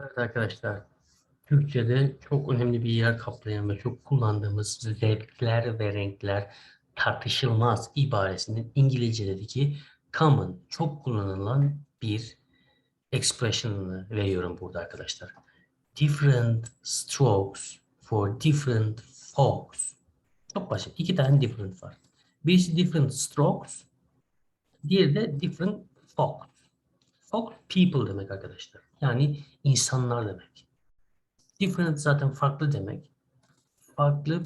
Evet arkadaşlar, Türkçe'de çok önemli bir yer kaplayan ve çok kullandığımız zevkler ve renkler tartışılmaz ibaresinin İngilizce'deki common, çok kullanılan bir expression'ını veriyorum burada arkadaşlar. Different strokes for different folks. Çok basit. İki tane different var. Birisi different strokes, diğeri de different folks. Folk people demek arkadaşlar. Yani insanlar demek. Different zaten farklı demek. Farklı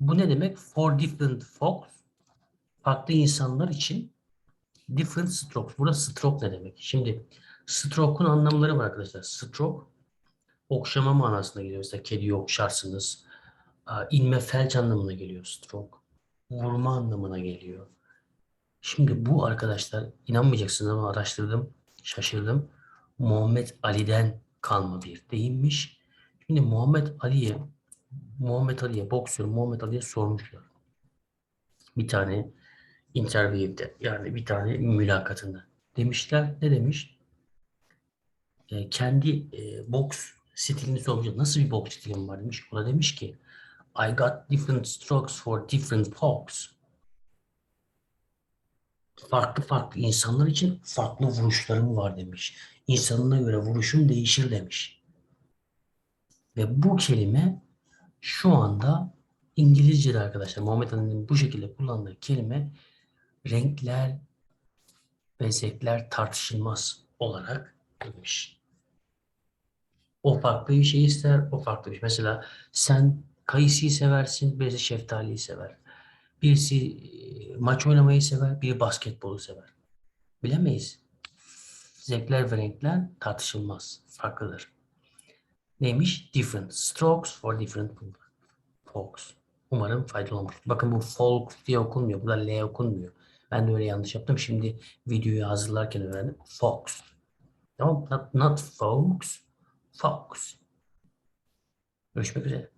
bu ne demek? For different folks farklı insanlar için different strokes. Burada stroke ne demek? Şimdi stroke'un anlamları var arkadaşlar. Stroke okşama manasına geliyor. Mesela kediyi okşarsınız. Aa, İnme felç anlamına geliyor stroke. Vurma anlamına geliyor. Şimdi bu arkadaşlar inanmayacaksınız ama araştırdım, şaşırdım. Muhammed Ali'den kalma bir deyimmiş. Şimdi Muhammed Ali'ye Muhammed Ali'ye boksör Muhammed Ali'ye sormuşlar. Bir tane interview'de yani bir tane mülakatında. Demişler ne demiş? E, kendi e, boks stilini sormuşlar. Nasıl bir boks stilin var demiş. O da demiş ki I got different strokes for different folks farklı farklı insanlar için farklı vuruşlarım var demiş. İnsanına göre vuruşum değişir demiş. Ve bu kelime şu anda İngilizce'de arkadaşlar Muhammed Ali'nin bu şekilde kullandığı kelime renkler ve zevkler tartışılmaz olarak demiş. O farklı bir şey ister, o farklı bir şey. Mesela sen kayısıyı seversin, birisi şeftaliyi sever. Birisi maç oynamayı sever, biri basketbolu sever. Bilemeyiz. Zevkler ve renkler tartışılmaz, farklıdır. Neymiş? Different strokes for different folks. Umarım faydalı olmuştur. Bakın bu folk diye okunmuyor. Burada L okunmuyor. Ben de öyle yanlış yaptım. Şimdi videoyu hazırlarken öğrendim. Fox. Tamam. Not, not folks. Fox. Görüşmek üzere.